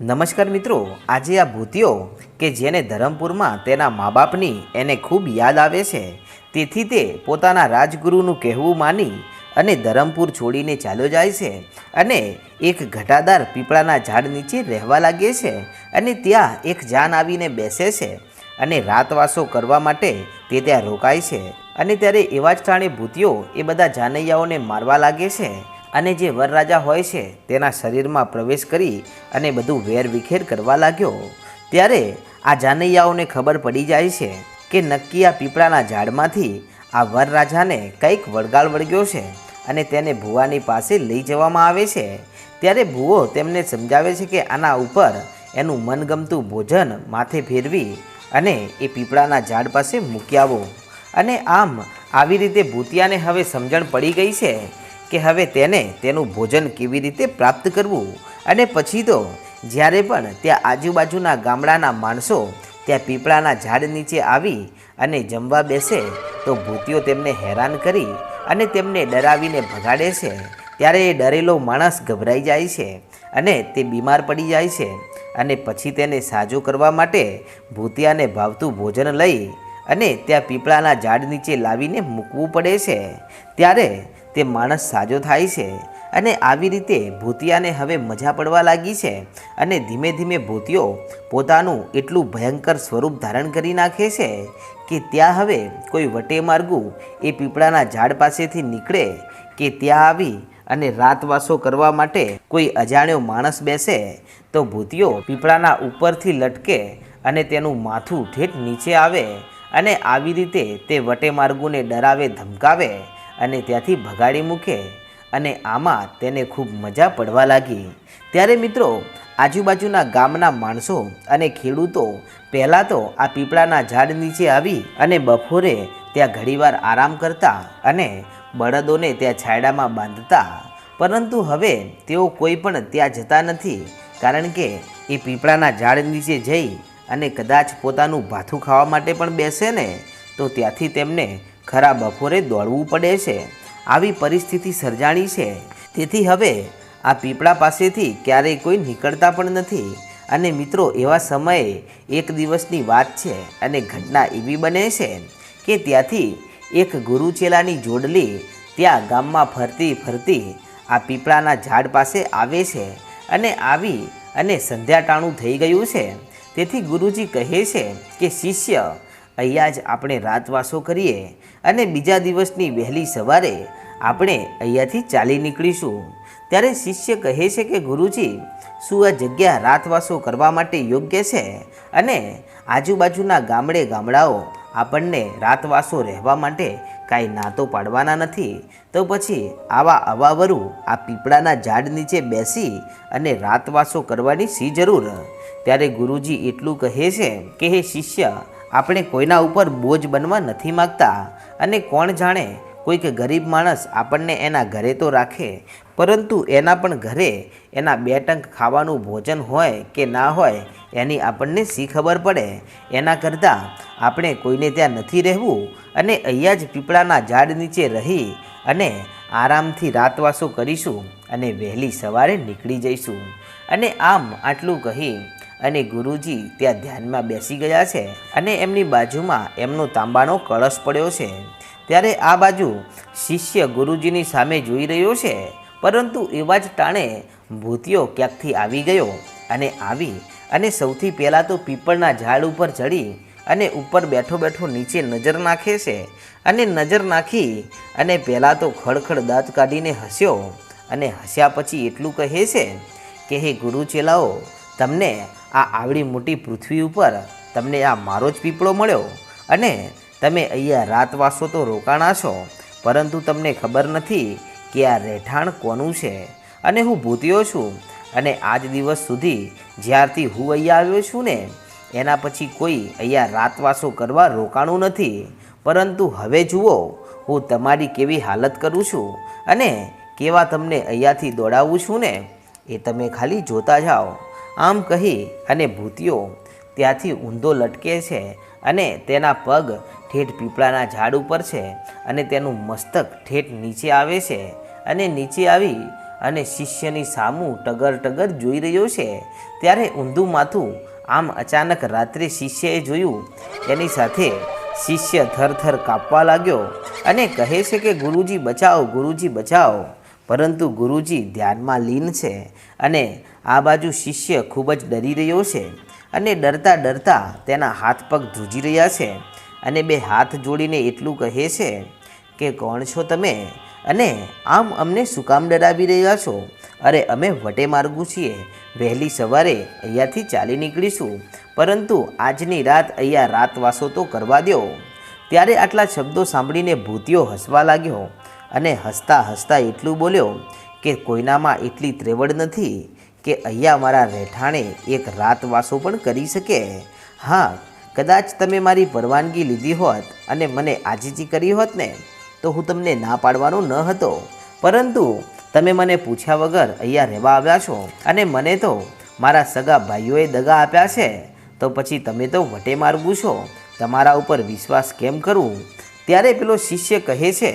નમસ્કાર મિત્રો, આજે આ ભૂતિયો કે જેને ધરમપુરમાં તેના મા બાપની એને ખૂબ યાદ આવે છે, તેથી તે પોતાના રાજગુરુનું કહેવું માની અને ધરમપુર છોડીને ચાલ્યો જાય છે અને એક ઘટાદાર પીપળાના ઝાડ નીચે રહેવા લાગે છે અને ત્યાં એક જાન આવીને બેસે છે અને રાતવાસો કરવા માટે તે ત્યાં રોકાય છે અને ત્યારે એવા જ ટાણે ભૂતિયો એ બધા જાનૈયાઓને મારવા લાગે છે. અને જે વરરાજા હોય છે, તેના શરીરમાં પ્રવેશ કરી અને બધું વેર વિખેર કરવા લાગ્યો. ત્યારે આ જાનૈયાઓને ખબર પડી જાય છે કે નક્કી આ પીપળાના ઝાડમાંથી આ વરરાજાને કંઈક વળગાળ વળગ્યો છે અને તેને ભુવાની પાસે લઈ જવામાં આવે છે. ત્યારે ભુવો તેમને સમજાવે છે કે આના ઉપર એનું મનગમતું ભોજન માથે ફેરવી અને એ પીપળાના ઝાડ પાસે મૂકી આવો. અને આમ આવી રીતે ભૂતિયાને હવે સમજણ પડી ગઈ છે કે હવે તેને તેનું ભોજન કેવી રીતે પ્રાપ્ત કરવું? અને પછી તો જ્યારે પણ ત્યાં આજુબાજુના ગામડાના માણસો ત્યાં પીપળાના ઝાડ નીચે આવી અને જમવા બેસે, તો ભૂતિઓ તેમને હેરાન કરી અને તેમને ડરાવીને ભગાડે છે. ત્યારે એ ડરેલો માણસ ગભરાઈ જાય છે અને તે બીમાર પડી જાય છે અને પછી તેને સાજો કરવા માટે ભૂતિયાને ભાવતું ભોજન લઈ અને ત્યાં પીપળાના ઝાડ નીચે લાવીને મૂકવું પડે છે. ત્યારે તે માણસ સાજો થાય છે અને આવી રીતે ભૂતિયાને હવે મજા પડવા લાગી છે અને ધીમે ધીમે ભૂતિયો પોતાનું એટલું ભયંકર સ્વરૂપ ધારણ કરી નાખે છે કે ત્યાં હવે કોઈ વટે માર્ગું એ પીપળાના ઝાડ પાસેથી નીકળે કે ત્યાં આવી અને રાતવાસો કરવા માટે કોઈ અજાણ્યો માણસ બેસે તો ભૂતિયો પીપળાના ઉપરથી લટકે અને તેનું માથું ઠેઠ નીચે આવે અને આવી રીતે તે વટે માર્ગુને ડરાવે, ધમકાવે અને ત્યાંથી ભગાડી મૂકે અને આમાં તેને ખૂબ મજા પડવા લાગી. ત્યારે મિત્રો, આજુબાજુના ગામના માણસો અને ખેડૂતો પહેલાં તો આ પીપળાના ઝાડ નીચે આવી અને બપોરે ત્યાં ઘડીવાર આરામ કરતા અને બળદોને ત્યાં છાયડામાં બાંધતા. પરંતુ હવે તેઓ કોઈ પણ ત્યાં જતા નથી, કારણ કે એ પીપળાના ઝાડ નીચે જઈ અને કદાચ પોતાનું ભાથું ખાવા માટે પણ બેસે ને, તો ત્યાંથી તેમને ખરા બપોરે દોડવું પડે છે. આવી પરિસ્થિતિ સર્જાણી છે. તેથી હવે આ પીપળા પાસેથી ક્યારેય કોઈ નીકળતા પણ નથી. અને મિત્રો, એવા સમયે એક દિવસની વાત છે અને ઘટના એવી બને છે કે ત્યાંથી એક ગુરુચેલાની જોડલી ત્યાં ગામમાં ફરતી ફરતી આ પીપળાના ઝાડ પાસે આવે છે અને આવી અને સંધ્યાટાણું થઈ ગયું છે. તેથી ગુરુજી કહે છે કે, શિષ્ય, અહીંયા જ આપણે રાતવાસો કરીએ. અને બીજા દિવસની વહેલી સવારે આપણે અહીંયાથી ચાલી નીકળીશું. ત્યારે શિષ્ય કહે છે કે, ગુરુજી, શું આ જગ્યા રાતવાસો કરવા માટે યોગ્ય છે? અને આજુબાજુના ગામડે ગામડાઓ આપણને રાતવાસો રહેવા માટે કાંઈ ના તો પાડવાના નથી? તો પછી આવા અવાવરું આ પીપળાના ઝાડ નીચે બેસી અને રાતવાસો કરવાની શી જરૂર? ત્યારે ગુરુજી એટલું કહે છે કે, હે શિષ્ય આપણે કોઈના ઉપર બોજ બનવા નથી માગતા અને કોણ જાણે કોઈક ગરીબ માણસ આપણને એના ઘરે તો રાખે, પરંતુ એના પણ ઘરે એના બે ટંક ખાવાનું ભોજન હોય કે ના હોય એની આપણને શી ખબર પડે? એના કરતાં આપણે કોઈને ત્યાં નથી રહેવું અને અહીંયા જ પીપળાના ઝાડ નીચે રહી અને આરામથી રાતવાસો કરીશું અને વહેલી સવારે નીકળી જઈશું. અને આમ આટલું કહી અને ગુરુજી ત્યાં ધ્યાનમાં બેસી ગયા છે અને એમની બાજુમાં એમનો તાંબાનો કળશ પડ્યો છે. ત્યારે આ બાજુ શિષ્ય ગુરુજીની સામે જોઈ રહ્યો છે, પરંતુ એવા જ ટાણે ભૂતિયો ક્યાંકથી આવી ગયો અને આવી અને સૌથી પહેલાં તો પીપળના ઝાડ ઉપર ચડી અને ઉપર બેઠો બેઠો નીચે નજર નાખે છે અને નજર નાખી અને પહેલાં તો ખડખડ દાંત કાઢીને હસ્યો અને હસ્યા પછી એટલું કહે છે કે, હે ગુરુ ચેલાઓ, તમને આ આવડી મોટી પૃથ્વી ઉપર તમને આ મારો જ પીપળો મળ્યો અને તમે અહીંયા રાતવાસો તો રોકાણા છો, પરંતુ તમને ખબર નથી કે આ રહેઠાણ કોનું છે અને હું ભૂત્યો છું અને આજ દિવસ સુધી જ્યારથી હું અહીંયા આવ્યો છું ને, એના પછી કોઈ અહીંયા રાતવાસો કરવા રોકાણું નથી. પરંતુ હવે જુઓ, હું તમારી કેવી હાલત કરું છું અને કેવા તમને અહીંયાથી દોડાવું છું ને, એ તમે ખાલી જોતા જાઓ. આમ કહી અને ભૂતિયો ત્યાંથી ઊંધો લટકે છે અને તેના પગ ઠેઠ પીપળાના ઝાડ ઉપર છે અને તેનું મસ્તક ઠેઠ નીચે આવે છે અને નીચે આવી અને શિષ્યની સામું ટગર ટગર જોઈ રહ્યો છે. ત્યારે ઊંધું માથું આમ અચાનક રાત્રે શિષ્યએ જોયું. એની સાથે શિષ્ય થરથર કાપવા લાગ્યો અને કહે છે કે, ગુરુજી બચાવો ગુરુજી બચાવો પરંતુ ગુરુજી ધ્યાનમાં લીન છે અને આ બાજુ શિષ્ય ખૂબ જ ડરી રહ્યો છે અને ડરતા ડરતા તેના હાથ પગ ધ્રુજી રહ્યા છે અને બે હાથ જોડીને એટલું કહે છે કે, કોણ છો તમે? અને આમ અમને શું કામ ડરાવી રહ્યા છો? અરે, અમે વટે માર્ગું છીએ. વહેલી સવારે અહીંયાથી ચાલી નીકળીશું. પરંતુ આજની રાત અહીંયા રાતવાસો તો કરવા દો ત્યારે આટલા શબ્દો સાંભળીને ભૂતિયો હસવા લાગ્યો. અને હસતા હસતા એટલું બોલ્યો કે કોઈનામાં એટલી ત્રેવડ નથી કે અહીંયા મારા રહેઠાણે એક રાતવાસો પણ કરી શકે. હા, કદાચ તમે મારી પરવાનગી લીધી હોત અને મને આજીજી કરી હોત ને, તો હું તમને ના પાડવાનો ન હતો. પરંતુ તમે મને પૂછ્યા વગર અહીંયા રહેવા આવ્યા છો અને મને તો મારા સગા ભાઈઓએ દગા આપ્યા છે, તો પછી તમે તો વટે માર્ગું છો. તમારા ઉપર વિશ્વાસ કેમ કરું? ત્યારે પેલો શિષ્ય કહે છે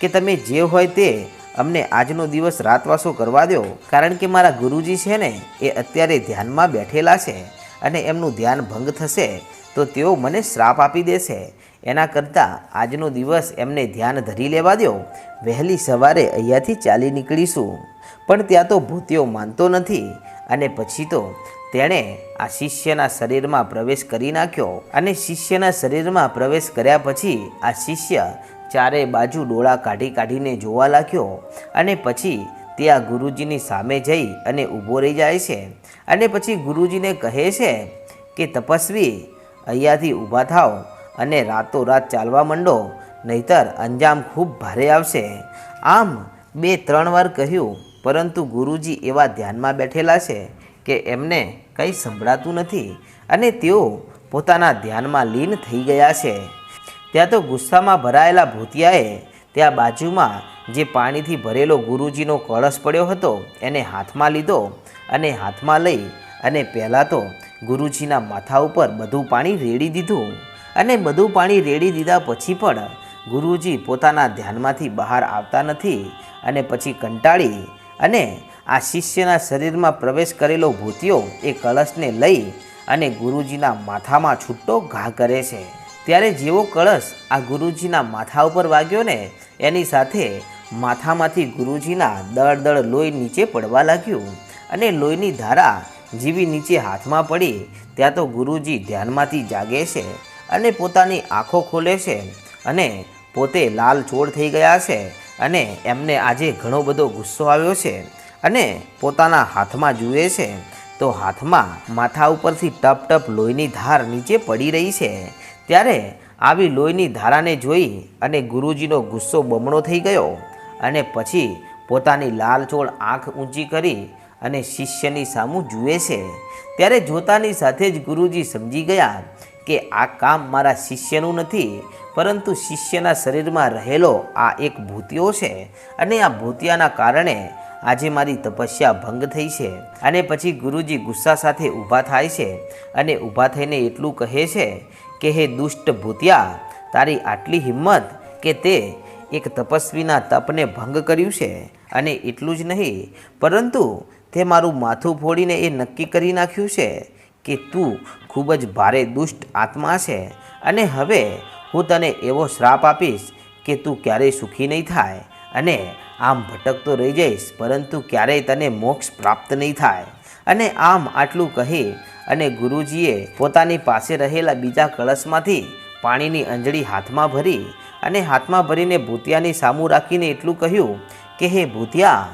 કે તમે જે હોય તે અમને આજનો દિવસ રાતવાસો કરવા દો. કારણ કે મારા ગુરુજી છે ને, એ અત્યારે ધ્યાનમાં બેઠેલા છે અને એમનું ધ્યાન ભંગ થશે, તો તેઓ મને શ્રાપ આપી દેશે. એના કરતાં આજનો દિવસ એમને ધ્યાન ધરી લેવા દો. વહેલી સવારે અહીંયાથી ચાલી નીકળીશું. પણ ત્યાં તો ભૂતિયો માનતો નથી. અને પછી તો તેણે આ શિષ્યના શરીરમાં પ્રવેશ કરી નાખ્યો. અને શિષ્યના શરીરમાં પ્રવેશ કર્યા પછી આ શિષ્ય ચારે બાજુ ડોળા કાઢી કાઢીને જોવા લાગ્યો અને પછી તે આ ગુરુજીની સામે જઈ અને ઊભો રહી જાય છે. અને પછી ગુરુજીને કહે છે કે, તપસ્વી, અહીંયાથી ઊભા થાવ અને રાતોરાત ચાલવા માંડો, નહીતર અંજામ ખૂબ ભારે આવશે. આમ બે ત્રણ વાર કહ્યું, પરંતુ ગુરુજી એવા ધ્યાનમાં બેઠેલા છે કે એમને કંઈ સંભળાતું નથી અને તેઓ પોતાના ધ્યાનમાં લીન થઈ ગયા છે. ત્યાં તો ગુસ્સામાં ભરાયેલા ભૂતિયાએ ત્યાં બાજુમાં જે પાણીથી ભરેલો ગુરુજીનો કળશ પડ્યો હતો, એને હાથમાં લીધો અને હાથમાં લઈ અને પહેલાં તો ગુરુજીના માથા ઉપર બધું પાણી રેડી દીધું અને બધું પાણી રેડી દીધા પછી પણ ગુરુજી પોતાના ધ્યાનમાંથી બહાર આવતા નથી અને પછી કંટાળી અને આ શિષ્યના શરીરમાં પ્રવેશ કરેલો ભૂતિયો એ કળશને લઈ અને ગુરુજીના માથામાં છૂટો ઘા કરે છે. ત્યારે જેવો કળશ આ ગુરુજીના માથા ઉપર વાગ્યો ને, એની સાથે માથામાંથી ગુરુજીના દળ દળ લોહી નીચે પડવા લાગ્યું અને લોહીની ધારા જેવી નીચે હાથમાં પડી, ત્યાં તો ગુરુજી ધ્યાનમાંથી જાગે છે અને પોતાની આંખો ખોલે છે અને પોતે લાલ ચોળ થઈ ગયા છે અને એમને આજે ઘણો બધો ગુસ્સો આવ્યો છે અને પોતાના હાથમાં જુએ છે, તો હાથમાં માથા ઉપરથી ટપ ટપ લોહીની ધાર નીચે પડી રહી છે. ત્યારે આવી લોહીની ધારાને જોઈ અને ગુરુજીનો ગુસ્સો બમણો થઈ ગયો અને પછી પોતાની લાલચોળ આંખ ઊંચી કરી અને શિષ્યની સામું જુએ છે. ત્યારે જોતાની સાથે જ ગુરુજી સમજી ગયા કે આ કામ મારા શિષ્યનું નથી, પરંતુ શિષ્યના શરીરમાં રહેલો આ એક ભૂતિયો છે અને આ ભૂતિયાના કારણે આજે મારી તપસ્યા ભંગ થઈ છે. અને પછી ગુરુજી ગુસ્સા સાથે ઊભા થાય છે અને ઊભા થઈને એટલું કહે છે કે હે દુષ્ટ ભૂતિયા, તારી આટલી હિંમત કે તે એક તપસ્વીના તપને ભંગ કર્યું છે અને એટલું જ નહીં, પરંતુ તે મારું માથું ફોડીને એ નક્કી કરી નાખ્યું છે કે તું ખૂબ જ ભારે દુષ્ટ આત્મા છે અને હવે હું તને એવો શ્રાપ આપીશ કે તું ક્યારેય સુખી નહીં થાય અને આમ ભટકતો રહી જઈશ, પરંતુ ક્યારેય તને મોક્ષ પ્રાપ્ત નહીં થાય. અને આમ આટલું કહી અને ગુરુજીએ પોતાની પાસે રહેલા બીજા કળશમાંથી પાણીની અંજળી હાથમાં ભરી અને હાથમાં ભરીને ભૂતિયાની સામું રાખીને એટલું કહ્યું કે, હે ભૂતિયા,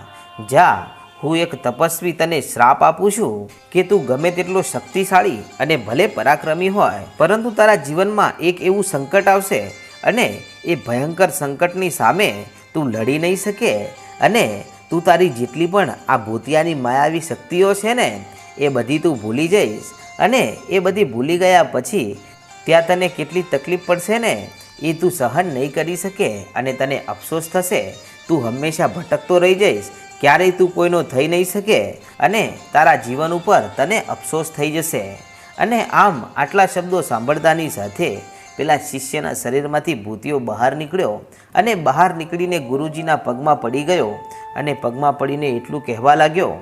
જા, હું એક તપસ્વી તને શ્રાપ આપું છું કે તું ગમે તેટલો શક્તિશાળી અને ભલે પરાક્રમી હોય, પરંતુ તારા જીવનમાં એક એવું સંકટ આવશે અને એ ભયંકર સંકટની સામે તું લડી નહીં શકે અને તું તારી જેટલી પણ આ ભૂતિયાની માયાવી શક્તિઓ છે ને, એ બધી તું ભૂલી જઈશ. અને એ બધી ભૂલી ગયા પછી ત્યાં તને કેટલી તકલીફ પડશે ને, એ તું સહન નહીં કરી શકે અને તને અફસોસ થશે. તું હંમેશા ભટકતો રહી જઈશ. ક્યારેય તું કોઈનો થઈ નહીં શકે અને તારા જીવન ઉપર તને અફસોસ થઈ જશે. અને આમ આટલા શબ્દો સાંભળતાની સાથે પેલા શિષ્યના શરીરમાંથી ભૂતિઓ બહાર નીકળ્યો અને બહાર નીકળીને ગુરુજીના પગમાં પડી ગયો. અને પગમાં પડીને એટલું કહેવા લાગ્યો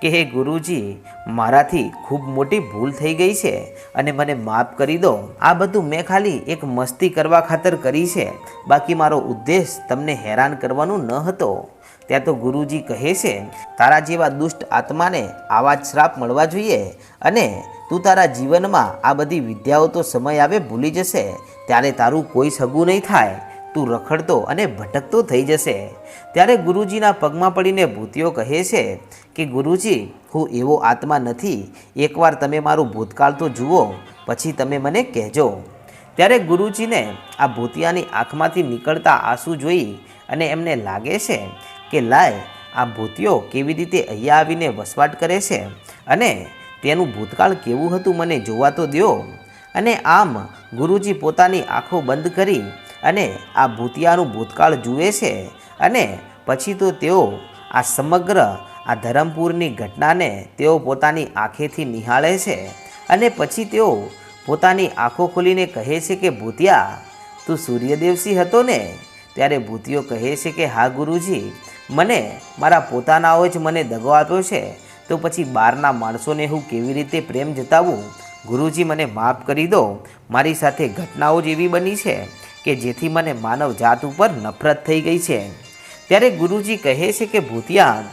કે, હે ગુરુજી, મારાથી ખૂબ મોટી ભૂલ થઈ ગઈ છે અને મને માફ કરી દો. આ બધું મેં ખાલી એક મસ્તી કરવા ખાતર કરી છે. બાકી મારો ઉદ્દેશ તમને હેરાન કરવાનું ન હતો. ત્યાં તો ગુરુજી કહે છે, તારા જેવા દુષ્ટ આત્માને આવા જ શ્રાપ મળવા જોઈએ અને તું તારા જીવનમાં આ બધી વિદ્યાઓ તો સમય આવે ભૂલી જશે. ત્યારે તારું કોઈ સગું નહીં થાય. તું રખડતો અને ભટકતો થઈ જશે. ત્યારે ગુરુજીના પગમાં પડીને ભૂતિઓ કહે છે કે, ગુરુજી, હું એવો આત્મા નથી. એકવાર તમે મારું ભૂતકાળ તો જુઓ, પછી તમે મને કહેજો. ત્યારે ગુરુજીને આ ભૂતિયાની આંખમાંથી નીકળતા આંસુ જોઈ અને એમને લાગે છે કે, લાય, આ ભૂતિયો કેવી રીતે અહીંયા આવીને વસવાટ કરે છે? અને તેનું ભૂતકાળ કેવું હતું મને જોવા તો દ્યો. અને આમ ગુરુજી પોતાની આંખો બંધ કરી અને આ ભૂતિયાનું ભૂતકાળ જુએ છે અને પછી તો તેઓ આ સમગ્ર આ ધરમપુરની ઘટનાને તેઓ પોતાની આંખેથી નિહાળે છે અને પછી તેઓ પોતાની આંખો ખોલીને કહે છે કે, ભૂતિયા, તું સૂર્યદેવસિંહ હતો ને? ત્યારે ભૂતિયો કહે છે કે, હા, ગુરુજી, મને મારા પોતાનાઓ જ મને દગો આપ્યો છે. તો પછી બહારના માણસોને હું કેવી રીતે પ્રેમ જતાવું? ગુરુજી, મને માફ કરી દો. મારી સાથે ઘટનાઓ જ એવી બની છે. કે જેથી મને માનવ જાત ઉપર નફરત થઈ ગઈ છે. ત્યારે ગુરુજી કહે છે કે ભૂતિયા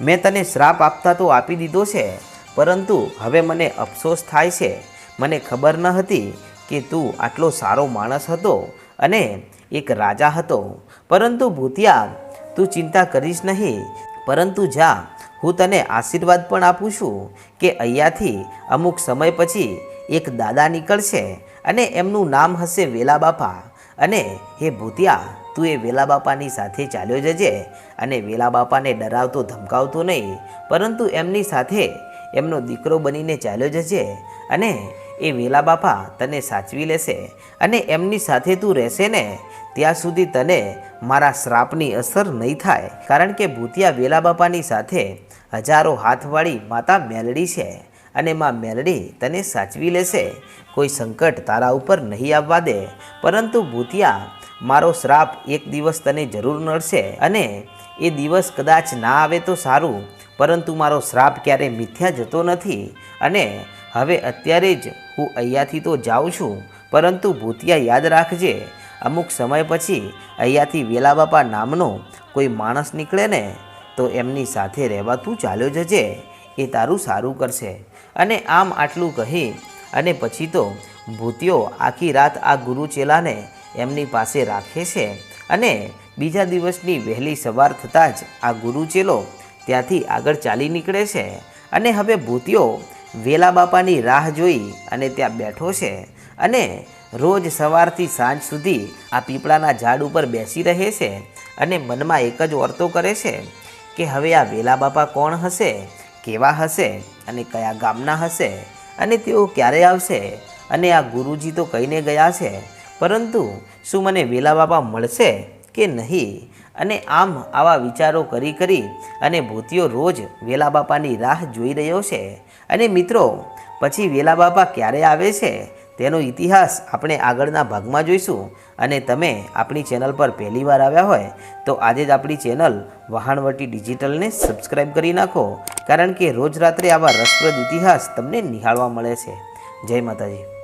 મેં તને શ્રાપ આપતા તો આપી દીધો છે, પરંતુ હવે મને અફસોસ થાય છે. મને ખબર ન હતી કે તું આટલો સારો માણસ હતો અને એક રાજા હતો. પરંતુ ભૂતિયા તું ચિંતા કરીશ નહીં. પરંતુ જા, હું તને આશીર્વાદ પણ આપું છું કે અહીંયાથી અમુક સમય પછી એક દાદા નીકળશે અને એમનું નામ હશે વેલા બાપા અને હે ભૂતિયા, તું એ વેલા બાપાની સાથે ચાલ્યો જજે અને વેલા બાપાને ડરાવતો, ધમકાવતો નહીં, પરંતુ એમની સાથે એમનો દીકરો બનીને ચાલ્યો જજે અને એ વેલા બાપા તને સાચવી લેશે અને એમની સાથે તું રહેશે ને, ત્યાં સુધી તને મારા શ્રાપની અસર નહીં થાય. કારણ કે ભૂતિયા વેલા બાપાની સાથે હજારો હાથવાળી માતા મેલડી છે. અને માં મેલડી તને સાચવી લેશે. કોઈ સંકટ તારા ઉપર નહીં આવવા દે. પરંતુ ભૂતિયા, મારો શ્રાપ એક દિવસ તને જરૂર નડશે અને એ દિવસ કદાચ ના આવે તો સારું. પરંતુ મારો શ્રાપ ક્યારેય મિથ્યા જતો નથી અને હવે અત્યારે જ હું અહીંયાથી તો જાઉં છું. પરંતુ ભૂતિયા યાદ રાખજે, અમુક સમય પછી અહીંયાથી વેલા બાપા નામનો કોઈ માણસ નીકળે ને, તો એમની સાથે રહેવા તું ચાલ્યો જજે. એ તારું સારું કરશે. અને આમ આટલું કહી, અને પછી તો ભૂતિયો આખી રાત આ ગુરુ ચેલાને એમની પાસે રાખે છે અને બીજા દિવસની વહેલી સવાર થતાં જ આ ગુરુ ચેલો ત્યાંથી આગળ ચાલી નીકળે છે. અને હવે ભૂતિયો વેલા બાપાની રાહ જોઈ અને ત્યાં બેઠો છે અને રોજ સવારથી સાંજ સુધી આ પીપળાના ઝાડ ઉપર બેસી રહે છે અને મનમાં એક જ વર્તો કરે છે કે હવે આ વેલા બાપા કોણ હશે? કેવા હશે અને કયા ગામના હશે અને તેઓ ક્યારે આવશે અને આ ગુરુજી તો કહીને ગયા છે, પરંતુ શું મને વેલા બાપા મળશે કે નહીં? અને આમ આવા વિચારો કરી કરી અને ભૂતિયો રોજ વેલા બાપાની રાહ જોઈ રહ્યો છે. અને મિત્રો, પછી વેલા બાપા ક્યારે આવે છે? તેનો ઇતિહાસ આપણે આગળના ભાગમાં જોઈશું અને તમે આપણી ચેનલ પર પહેલી વાર આવ્યા હોય તો આજે જ આપણી ચેનલ વહાણવટી ડિજિટલને સબસ્ક્રાઈબ કરી નાખો કારણ કે રોજ રાત્રે આવા રસપ્રદ ઇતિહાસ તમને નિહાળવા મળે છે. જય માતાજી.